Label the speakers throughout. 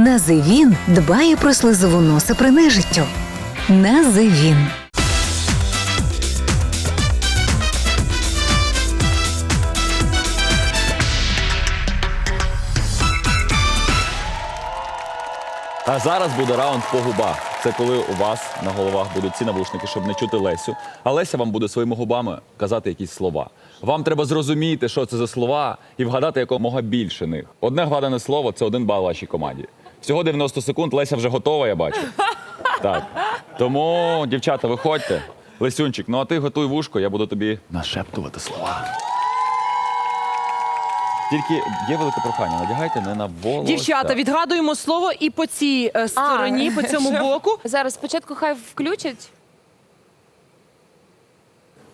Speaker 1: Називін дбає про слизову носа при нежиттю. Називін.
Speaker 2: А зараз буде раунд по губах. Це коли у вас на головах будуть ці навушники, щоб не чути Лесю. А Леся вам буде своїми губами казати якісь слова. Вам треба зрозуміти, що це за слова, і вгадати якомога більше них. Одне вгадане слово це один бал вашій команді. Всього 90 секунд. Леся вже готова, я бачу. Так. Тому, дівчата, виходьте. Лесюнчик, ну а ти готуй вушко, я буду тобі нашептувати слова. Тільки є велике прохання, надягайте не на волосся.
Speaker 3: Дівчата, відгадуємо слово і по цій е, стороні, по цьому боку.
Speaker 4: Зараз спочатку хай включать.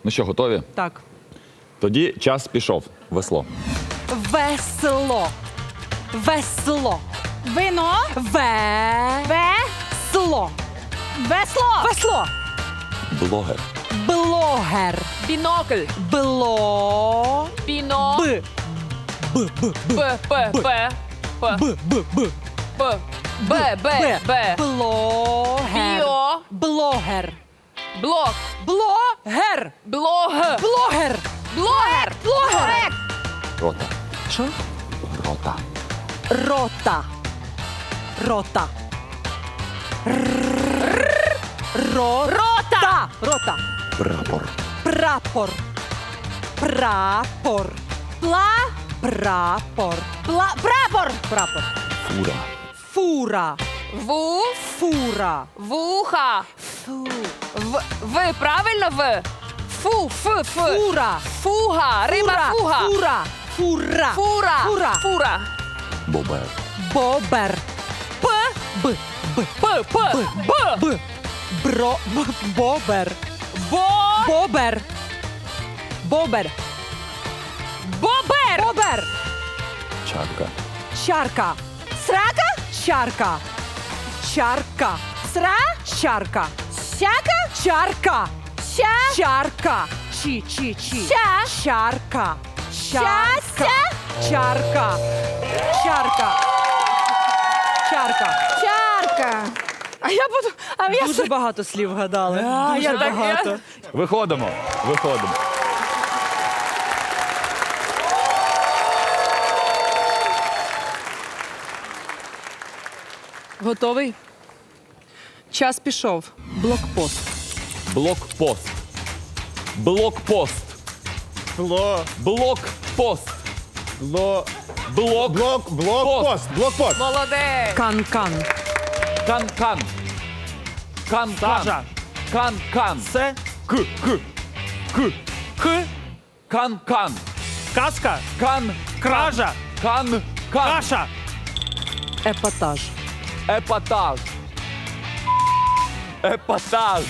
Speaker 2: Ну що, готові?
Speaker 3: Так.
Speaker 2: Тоді час пішов. Весло.
Speaker 3: Весело. Весело.
Speaker 4: Вино.
Speaker 3: Ве.
Speaker 4: Весло. Весло.
Speaker 3: Весло.
Speaker 2: Блогер.
Speaker 3: Блогер.
Speaker 4: Бінокль.
Speaker 3: Бло.
Speaker 4: Біно.
Speaker 3: Б.
Speaker 4: Б. П. П. П.
Speaker 3: Б. Б. Б.
Speaker 4: П. Б. Б. Б.
Speaker 3: Блогер.
Speaker 4: Біо.
Speaker 3: Блогер.
Speaker 4: Блок.
Speaker 3: Блогер.
Speaker 4: Блог.
Speaker 3: Блогер.
Speaker 4: Блогер.
Speaker 3: Блогер.
Speaker 2: Рота.
Speaker 3: Що?
Speaker 2: Рота.
Speaker 3: Рота. Рота. Ро.
Speaker 4: Рота.
Speaker 3: Рота.
Speaker 2: Прапор.
Speaker 3: Прапор. Прапор.
Speaker 4: Пла.
Speaker 3: Прапор.
Speaker 4: Пла. Прапор.
Speaker 3: Прапор.
Speaker 2: Фура.
Speaker 3: Фура.
Speaker 4: Ву.
Speaker 3: Фура.
Speaker 4: Вуха.
Speaker 3: Фу.
Speaker 4: В. В. Правильно В. Фу. Ф. Ф.
Speaker 3: Фура.
Speaker 4: Фуга. Риба фуга.
Speaker 3: Фура. Фура.
Speaker 4: Фура.
Speaker 3: Фура.
Speaker 4: Фура.
Speaker 2: Бобер.
Speaker 3: Бобер. Б. Б.
Speaker 4: П. П. Б.
Speaker 3: Б. Бро. Б. Бобер.
Speaker 4: Бо.
Speaker 3: Бобер. Бобер.
Speaker 4: Бобер.
Speaker 3: Бобер.
Speaker 2: Чарка.
Speaker 3: Чарка.
Speaker 4: Срака.
Speaker 3: Чарка. Чарка.
Speaker 4: Сра.
Speaker 3: Чарка.
Speaker 4: Щака.
Speaker 3: Чарка.
Speaker 4: Ща.
Speaker 3: Чарка. Чи, чи, чи.
Speaker 4: Ща.
Speaker 3: Чарка. Чарка. Чарка. Чарка.
Speaker 4: Чарка. А я буду. А я
Speaker 3: Дуже багато слів гадали. Дуже
Speaker 4: я так-
Speaker 3: багато.
Speaker 4: я-
Speaker 2: Виходимо. Виходимо.
Speaker 3: Готовий? Час пішов. Блокпост.
Speaker 2: Блокпост. Блокпост.
Speaker 5: Бло,
Speaker 2: Блокпост.
Speaker 5: бло,
Speaker 2: Блок.
Speaker 5: блок, блокпост, блокпост.
Speaker 4: Молодець.
Speaker 3: Кан-кан.
Speaker 2: Кан-кан. Кан-кан.
Speaker 5: Сажа.
Speaker 2: Кан-кан.
Speaker 5: Це
Speaker 2: К. К. К.
Speaker 5: К,
Speaker 2: Кан-кан.
Speaker 5: казка,
Speaker 2: Кан.
Speaker 5: кража,
Speaker 2: Кан. Кан.
Speaker 5: каша,
Speaker 3: Епатаж.
Speaker 2: Епатаж. Епатаж.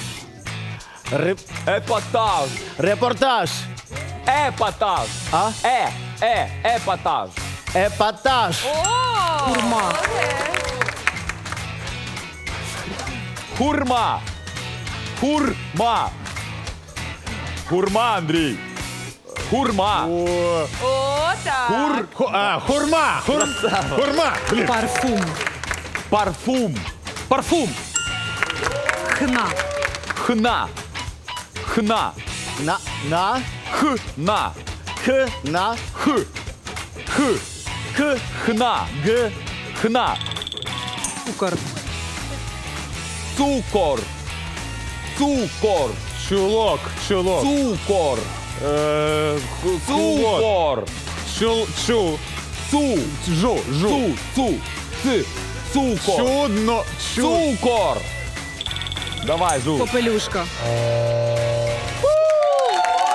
Speaker 5: Реп-
Speaker 2: Епатаж.
Speaker 5: репортаж,
Speaker 2: Епатаж.
Speaker 5: А?
Speaker 2: Е. Е. Епатаж.
Speaker 5: епатаж,
Speaker 3: Курма.
Speaker 2: Хурма. Хурма. Хурма, Андрій. Хурма.
Speaker 5: О,
Speaker 4: так.
Speaker 2: Хур.
Speaker 5: ху- а, хурма, хур, хурма, блін.
Speaker 3: Парфум.
Speaker 2: Парфум. Парфум.
Speaker 3: Хна.
Speaker 2: Хна. Хна.
Speaker 5: на, на,
Speaker 2: Хна.
Speaker 5: х, на,
Speaker 2: Х. Х.
Speaker 5: к,
Speaker 2: Хна.
Speaker 5: г,
Speaker 2: Хна.
Speaker 3: Цукор.
Speaker 2: Цукор. Цукор.
Speaker 5: чулок, чулок,
Speaker 2: Цукор.
Speaker 5: е, ху-
Speaker 2: Цукор.
Speaker 5: чул, чу,
Speaker 2: Цу.
Speaker 5: жу, жу,
Speaker 2: Цу. Цу. Ци. Цукор.
Speaker 5: чудно, чу,
Speaker 2: Цукор. Давай, Жу.
Speaker 3: Попелюшка.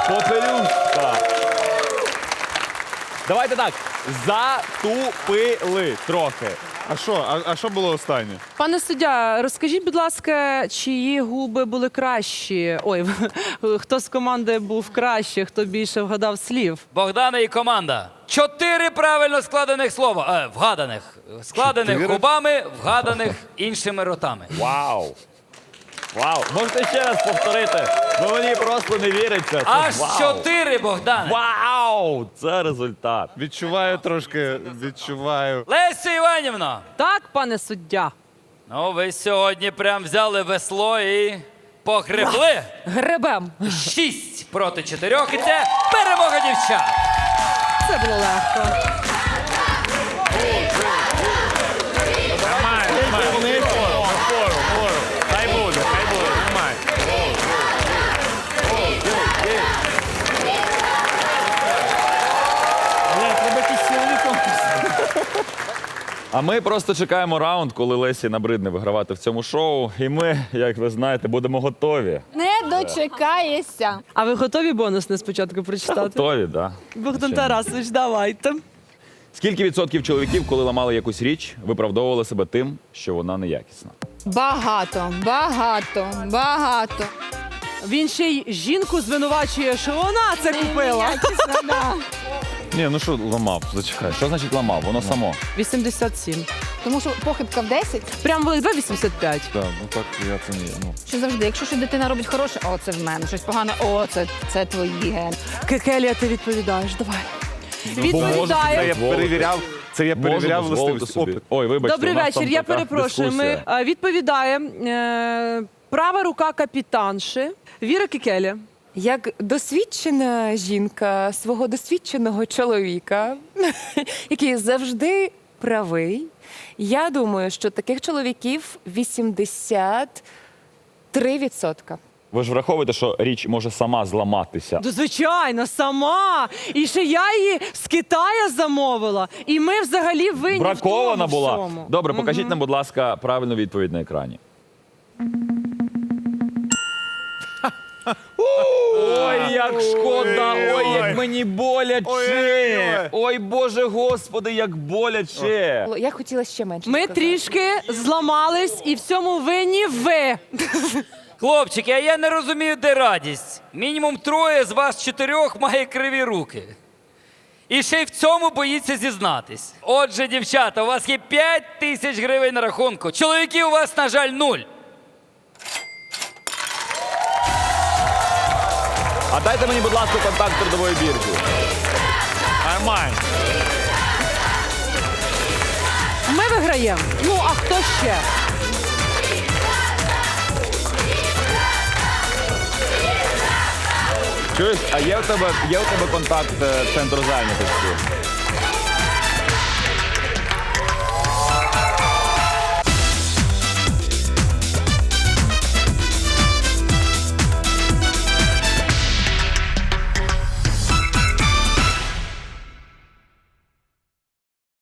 Speaker 2: Попелюшка. Давайте так. Затупили трохи.
Speaker 5: А що, а, а що було останнє?
Speaker 3: Пане суддя, розкажіть, будь ласка, чиї губи були кращі? Ой, хто з команди був краще, хто більше вгадав слів?
Speaker 6: Богдана і команда. Чотири правильно складених слова. Е, вгаданих. Складених
Speaker 5: Чотири?
Speaker 6: губами, вгаданих іншими ротами.
Speaker 2: Вау. Вау! Можете ще раз повторити? Ну мені просто не віриться. Це
Speaker 6: Аж
Speaker 2: вау.
Speaker 6: чотири, Богдане.
Speaker 2: Вау! Це результат.
Speaker 5: Відчуваю трошки, відчуваю.
Speaker 6: Лесю Іванівна.
Speaker 3: Так, пане суддя.
Speaker 6: Ну, ви сьогодні прям взяли весло і погребли.
Speaker 4: Гребем.
Speaker 6: Шість проти чотирьох. І це перемога дівчат.
Speaker 3: Це було легко.
Speaker 2: А ми просто чекаємо раунд, коли Лесі набридне вигравати в цьому шоу. І ми, як ви знаєте, будемо готові.
Speaker 7: Не дочекаєшся.
Speaker 3: А ви готові бонусне спочатку прочитати?
Speaker 2: Готові, так. Да.
Speaker 3: Богдан Тарасович, давайте.
Speaker 2: Скільки відсотків чоловіків, коли ламали якусь річ, виправдовували себе тим, що вона неякісна?
Speaker 7: Багато, багато, багато.
Speaker 3: Він ще й жінку звинувачує, що вона це купила.
Speaker 7: Якісно, да.
Speaker 2: Ні, ну що ламав? Зачекай. Що значить ламав? Воно само.
Speaker 3: 87.
Speaker 7: Тому що похибка в 10,
Speaker 3: Прям були 2,85.
Speaker 5: Так, ну так я це не. Ну.
Speaker 7: що завжди, якщо щось дитина робить хороше, о, це в мене, щось погане, о, це, це твої ген.
Speaker 3: Кекелія, ти відповідаєш, давай.
Speaker 5: Це
Speaker 3: Відповідає.
Speaker 5: я перевіряв, це я перевіряв
Speaker 2: Можу дозволити собі.
Speaker 5: Опит.
Speaker 2: Ой, вибачте,
Speaker 3: Добрий
Speaker 2: у нас
Speaker 3: вечір,
Speaker 2: там
Speaker 3: я
Speaker 2: така
Speaker 3: перепрошую. Ми
Speaker 2: дискусія.
Speaker 3: е, відповідає е, права рука капітанши Віра Кікелі.
Speaker 4: Як досвідчена жінка свого досвідченого чоловіка, який завжди правий, я думаю, що таких чоловіків 83%.
Speaker 2: Ви ж враховуєте, що річ може сама зламатися.
Speaker 3: Ну, звичайно, сама. І ще я її з Китая замовила. І ми взагалі винні в
Speaker 2: Бракована
Speaker 3: тому
Speaker 2: була.
Speaker 3: всьому.
Speaker 2: Добре, покажіть нам, будь ласка, правильну відповідь на екрані. Ой, як шкода, ой, як мені боляче.
Speaker 5: Ой-ой-ой.
Speaker 2: Боже Господи, як боляче.
Speaker 4: Я хотіла ще менше.
Speaker 3: Ми
Speaker 4: сказати.
Speaker 3: трішки зламались і в цьому винні ви.
Speaker 6: Хлопчики, а я не розумію, де радість. Мінімум троє з вас чотирьох має криві руки. І ще й в цьому боїться зізнатись. Отже, дівчата, у вас є 5 тисяч гривень на рахунку. Чоловіків у вас, на жаль, нуль.
Speaker 2: А дайте мені, будь ласка, контакт трудової біржі.
Speaker 5: Нормально.
Speaker 3: Ми виграємо. Ну, а хто ще?
Speaker 2: Чуєш, а є у тебе, є у тебе контакт е, центру зайнятості?